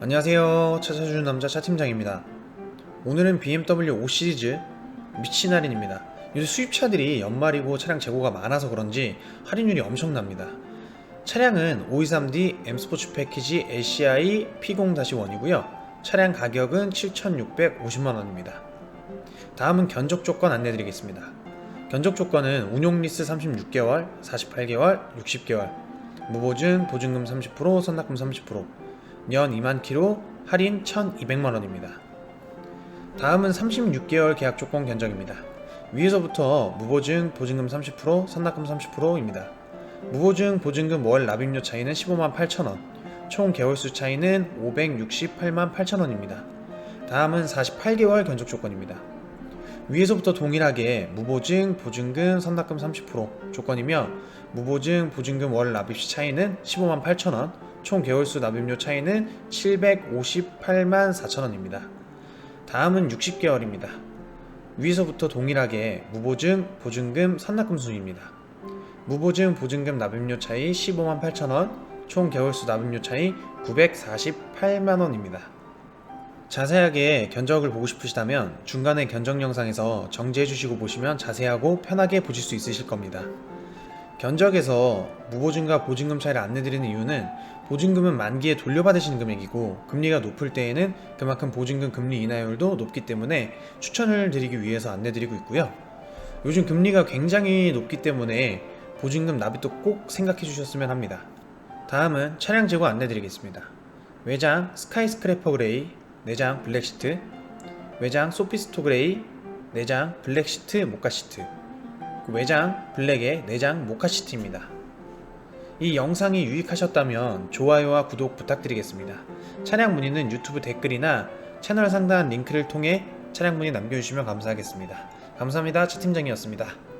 안녕하세요. 차 사주는 남자 차 팀장입니다. 오늘은 BMW 5 시리즈 미친 할인입니다. 요새 수입차들이 연말이고 차량 재고가 많아서 그런지 할인율이 엄청납니다. 차량은 523D M 스포츠 패키지 LCI P0-1이고요. 차량 가격은 7,650만 원입니다. 다음은 견적 조건 안내드리겠습니다. 견적 조건은 운용 리스 36개월, 48개월, 60개월, 무보증, 보증금 30%, 선납금 30%, 년 2만 킬로, 할인 1,200만 원입니다. 다음은 36개월 계약 조건 견적입니다. 위에서부터 무보증, 보증금 30%, 선납금 30%입니다. 무보증, 보증금 월 납입료 차이는 15만 8천 원, 총 개월수 차이는 568만 8천 원입니다. 다음은 48개월 견적 조건입니다. 위에서부터 동일하게 무보증, 보증금, 선납금 30% 조건이며 무보증, 보증금 월 납입시 차이는 15만 8천 원, 총 개월수 납입료 차이는 758만 4천 원입니다. 다음은 60개월입니다. 위에서부터 동일하게 무보증, 보증금, 선납금 순입니다. 무보증, 보증금 납입료 차이 15만 8천 원, 총 개월수 납입료 차이 948만 원입니다. 자세하게 견적을 보고 싶으시다면 중간에 견적 영상에서 정지해 주시고 보시면 자세하고 편하게 보실 수 있으실 겁니다. 견적에서 무보증과 보증금 차이를 안내드리는 이유는 보증금은 만기에 돌려받으시는 금액이고 금리가 높을 때에는 그만큼 보증금 금리 인하율도 높기 때문에 추천을 드리기 위해서 안내드리고 있고요. 요즘 금리가 굉장히 높기 때문에 보증금 납입도 꼭 생각해 주셨으면 합니다. 다음은 차량 재고 안내드리겠습니다. 외장 스카이스크래퍼 그레이, 내장 블랙 시트, 외장 소피스토 그레이, 내장 블랙 시트 모카 시트, 그 외장 블랙의 내장 모카 시트입니다. 이 영상이 유익하셨다면 좋아요와 구독 부탁드리겠습니다. 차량 문의는 유튜브 댓글이나 채널 상단 링크를 통해 차량 문의 남겨주시면 감사하겠습니다. 감사합니다. 차 팀장이었습니다.